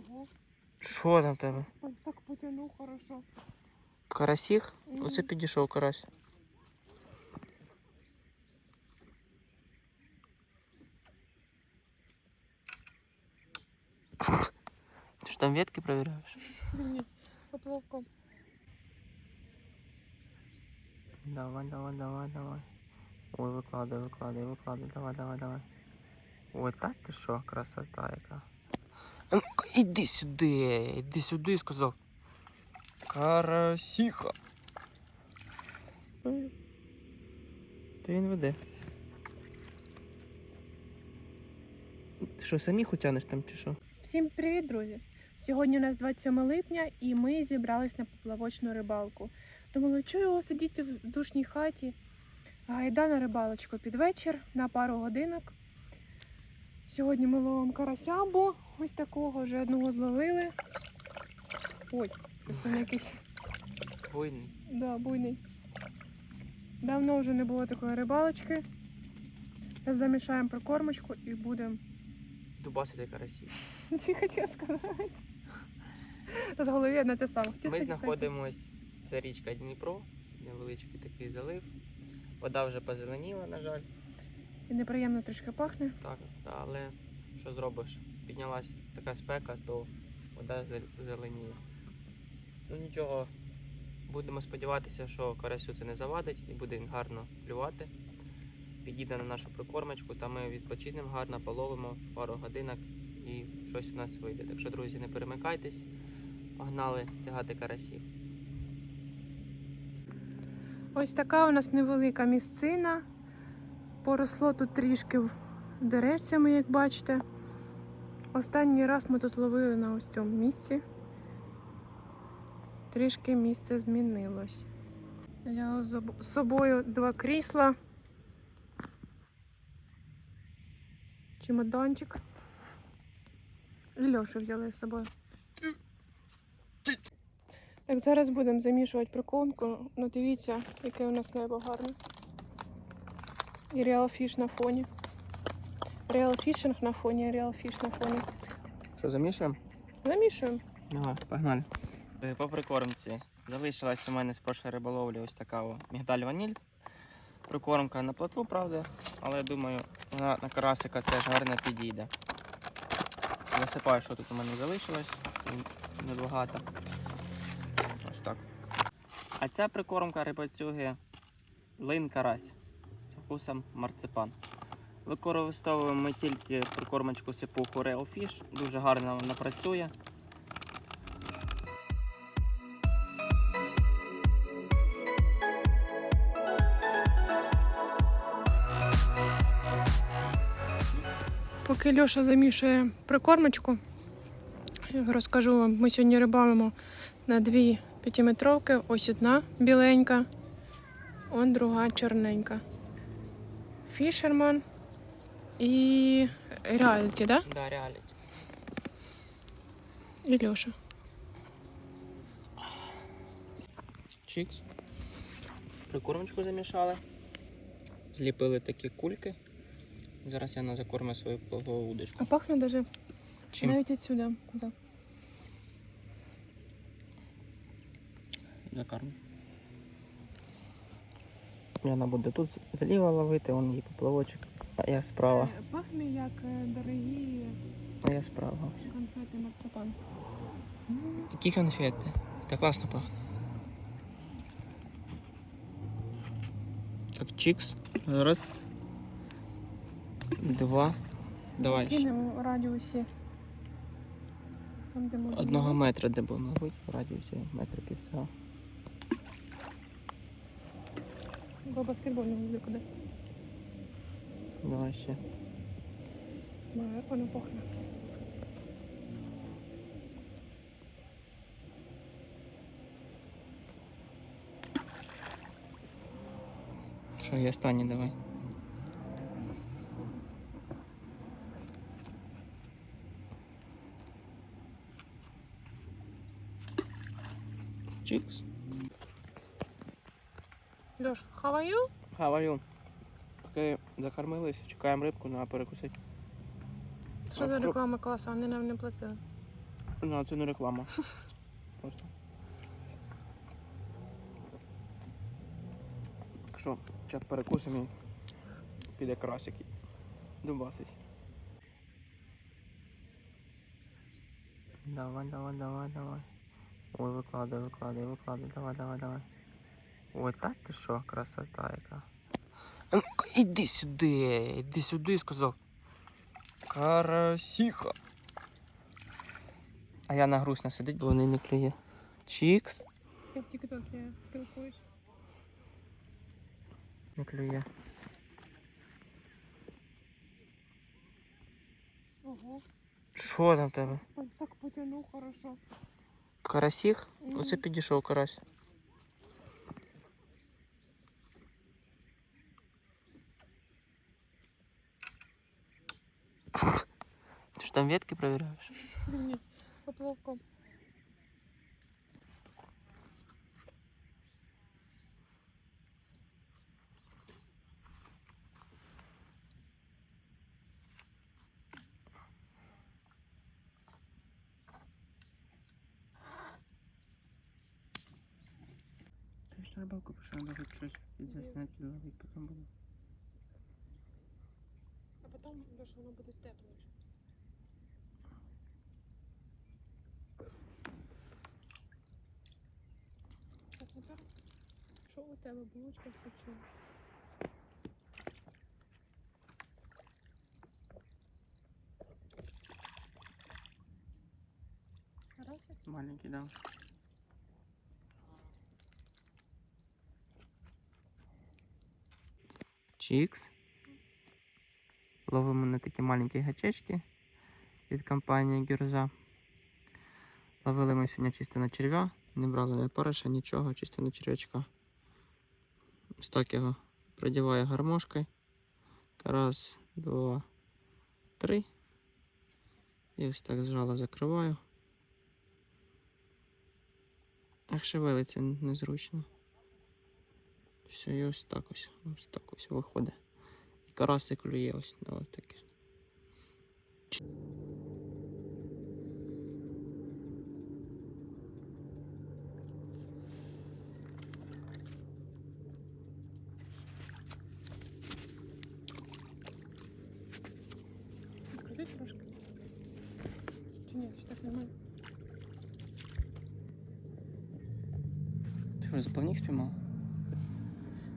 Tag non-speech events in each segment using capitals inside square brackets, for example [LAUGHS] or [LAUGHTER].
Ого, Що там в тебе? он так потянув хорошо. Карасіх? Мгм. Оце підійшов карась. Ти ж там ветки перевіряєш? Ні, поплавком. Давай, давай, давай, давай. Ой, викладай, викладай, викладай, давай, давай, давай. Ой, так ти що, красота яка. А ну-ка, іди сюди, іди сюди, сказав. Карасіха. Та він веде. Ти що, самі утянеш там чи що? Всім привіт, друзі! Сьогодні у нас 27 липня і ми зібрались на поплавочну рибалку. Думали, що його сидіти в душній хаті. Гайда на рибалочку під вечір на пару годинок. Сьогодні ми ловимо карася, бо ось такого вже одного зловили. Ой, ось він якийсь Буйний. да, буйний. Давно вже не було такої рибалочки. Зараз замішаємо прикормочку і будемо Дубасити карасі. Не хотіла сказати. З голові на те саме. Ми знаходимось, це річка Дніпро, невеличкий такий залив. Вода вже позеленіла, на жаль. І неприємно трішки пахне. Так, але що зробиш? Піднялась така спека, то вода зеленіє. Ну нічого, будемо сподіватися, що карасю це не завадить і буде він гарно клювати. Підійде на нашу прикормочку, та ми відпочинемо гарно, половимо пару годинок і щось у нас вийде. Так що, друзі, не перемикайтесь, погнали тягати карасів. Ось така у нас невелика місцина. Поросло тут трішки деревцями, як бачите. Останній раз ми тут ловили на ось цьому місці. Трішки місце змінилось. Взяла з собою два крісла. Чемоданчик. І Льошу взяли з собою. Так, зараз будемо замішувати прикормку. Ну дивіться, яке у нас небо гарне. І Fish на фоні. Real Fishing на фоні, Real Fish на фоні. Що, замішуємо? Замішуємо. Давай, погнали. Е, По прикормці. Залишилась у мене з першої риболовлі ось така о, мігдаль ваніль. Прикормка на плотву, правда, але я думаю, вона на карасика теж гарно підійде. Засипаю, що тут у мене залишилось. Небагато. Ось так. А ця прикормка рибацюги лин карась з вкусом марципан. Використовуємо ми тільки прикормочку сипуху Real Fish. Дуже гарно вона працює. Поки Льоша замішує прикормочку, розкажу вам, ми сьогодні рибалимо на дві п'ятиметровки. Ось одна біленька, он друга чорненька. Фішерман і реаліті, да? Да, реаліті. І Льоша. Чікс. Прикормочку замішали. Зліпили такі кульки. Зараз я на закормлю свою плавову удочку. А пахне даже Чим? навіть відсюди. Так. Закармлю. Вона буде тут зліва ловити, вон її поплавочок. А я справа. Е, Пахне як е, дорогі А я справа. конфети марципан. Які конфети? Та класно пахне. Так, чікс. Раз. Два. Давай. ще. В радіусі. Там, де можна. Одного метра де був, мабуть, в радіусі метра півтора. Бо баскетбол не буде куди. Ваще. Ну, як воно пахне. Що, я останній давай. Чікс. Льош, how are you? Поки закормились, чекаємо рибку на перекусити. Що за реклама класа? Вони нам не платили. Ну, це не реклама. [LAUGHS] Просто. Так що, зараз перекусимо і піде красик дубасить. Давай, давай, давай, давай. Ой, викладай, викладай, викладай, давай, давай, давай. Ой, так ти що, красота яка. Ну-ка, Іди сюди, іди сюди, сказав. Карасіха. А я на грустно сидить, бо вони не клює. Чікс. Я в Тіктокі спілкуюсь. Не клює. Ого, Що там в тебе? так потягнув хорошо. Карасіх? Оце підійшов карась. Ти ж там ветки перевіряєш? Ні, поплавком. Ти ж на пішов, треба хоч щось підловити, потім буде. Потім, що воно буде тепліше. Так, що у тебе булочка случилась? Карасик? Маленький, да. Чікс. Ловимо на такі маленькі гачечки від компанії Гюрза. Ловили ми сьогодні чисто на черв'я, не брали ні париша, нічого, чисто на черв'ячка. Ось так його продіваю гармошкою. Раз, два, три. І ось так зжало закриваю. Ах, шевелиться незручно. Все, і ось так ось. Ось так ось виходить. І караси клює ось на ось таке. Ти вже заповнік спіймав?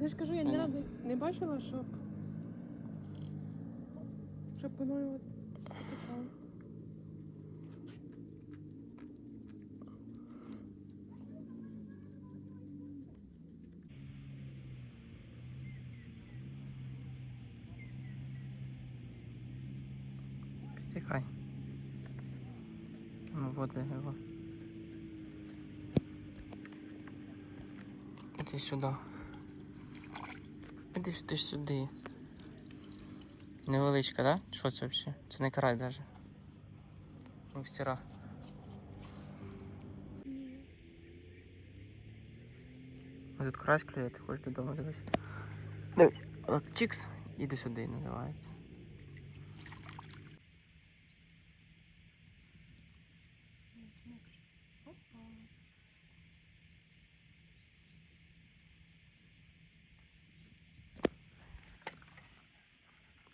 Я ж кажу, я ні разу не бачила, щоб. Щоб воно от потекало. Підтихай. Ну, води його. Іди сюди. Іди ж ти ж сюди. Невеличка, да? Що це взагалі? Це не карась даже. Мастера. А тут карась клює, ти хочеш додому дивись. Дивись, чікс, іди сюди називається.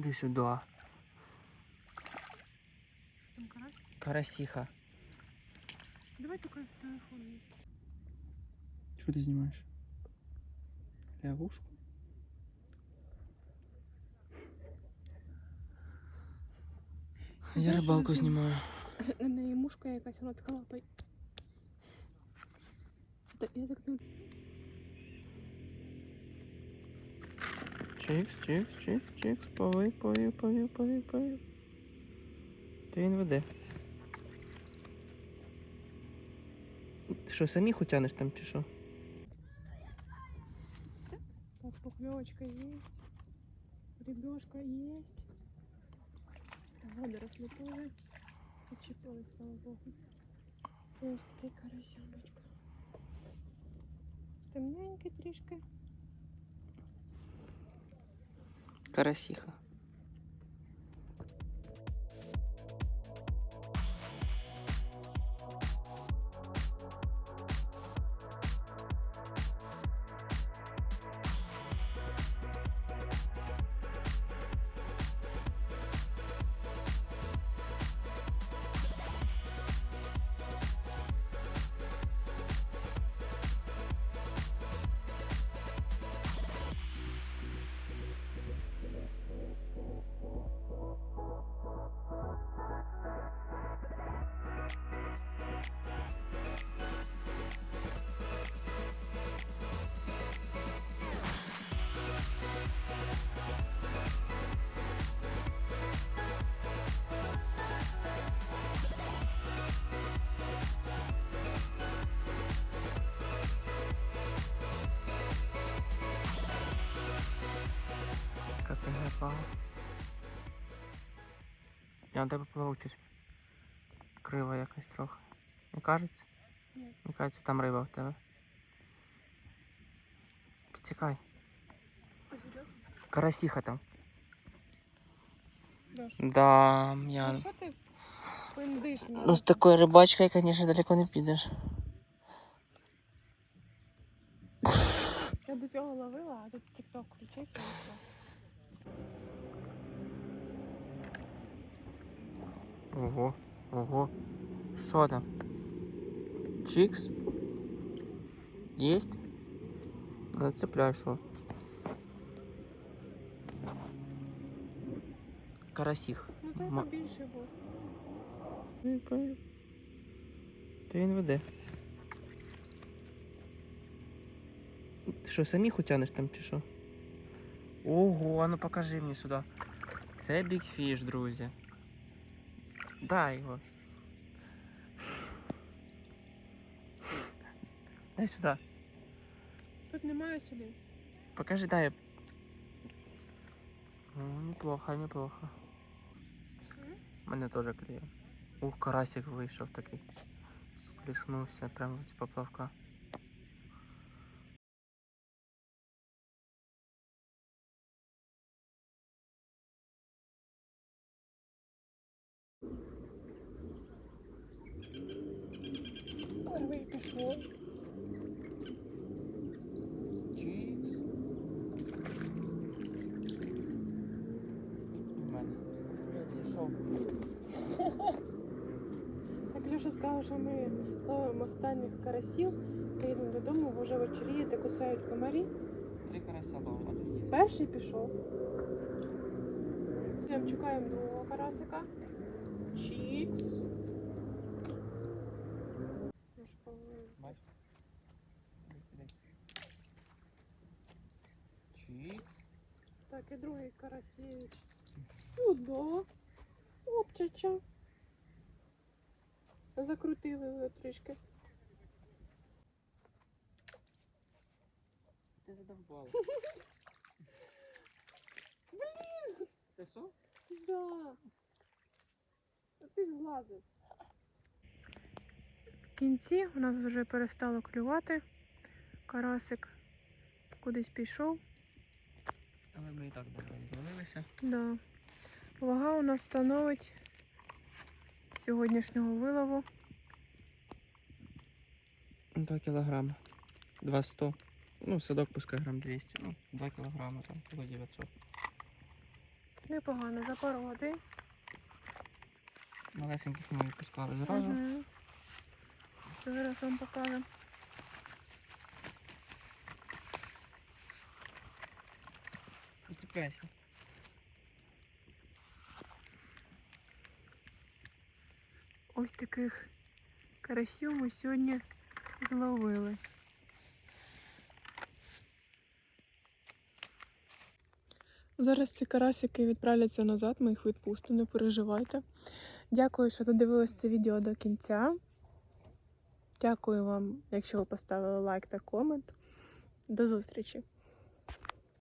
Іди сюди. Там карась. Карасіха. Давай тільки телефон. є. Що ти знімаєш? Лягушку? Я Знаєш, рибалку що це? знімаю. На неї мушка якась, вона така лапає. Та Я так не Чикс, чикс, чикс, чикс, повив, повив, повив, повив, повив. Ти він веде. Ти що, самі утянеш там чи що? Так, поклевочка есть. Ребешка есть. Водоросли тоже. Зачепилась, слава богу. Ось такий карасяночка. Темненький трішки. Карасіха. Опа. Я на тебе пливу щось. Крива якась трохи. Не кажеться? Ні. Мені кажеться, там риба в тебе. Підтікай. Карасіха там. Да, ну я. що ти пиндиш? Ну, з такою рибачкою, звісно, далеко не підеш. Я до цього ловила, а тут тік-ток включився і все. Ого, ого. Що там? Чикс? Есть? Зацепляй, що? Карасіх. Ну той Ма- побільше був. Та він веде. Ти що, самі утянеш там чи що? Ого, а ну покажи мені сюди. Це бігфіш, друзі. Дай його. Дай сюди. Тут немає сюди. Покажи, дай. Ну, неплохо, неплохо. Мене теж клює. Ух, карасик вийшов такий. Пліснувся прямо з поплавка. Перший пішов. Так Льоша сказав, що ми ловимо останніх карасів, та йдемо додому, бо вже вечоріє, та кусають комарі. Три карася ловила є. Перший пішов. Чекаємо другого карасика. Чікс. Карасєвич. Сюди. Опчача. Закрутили його трішки. Ти задовбала. [LAUGHS] Це що? Да. А ти злазив. В кінці у нас вже перестало клювати. Карасик кудись пішов. Ми і так добре зловилися. Да. Вага у нас становить сьогоднішнього вилову 2 кілограми. 200. Ну, садок пускай грам 200. Ну, 2 кілограми там, кіло 900. непогано за пару годин. Малесеньких ми відпускали зразу. Мгм. Зараз вам покажу. Поцепляйся. Ось таких карасів ми сьогодні зловили. Зараз ці карасики відправляться назад, ми їх відпустимо, не переживайте. Дякую, що додивились це відео до кінця. Дякую вам, якщо ви поставили лайк та комент. До зустрічі!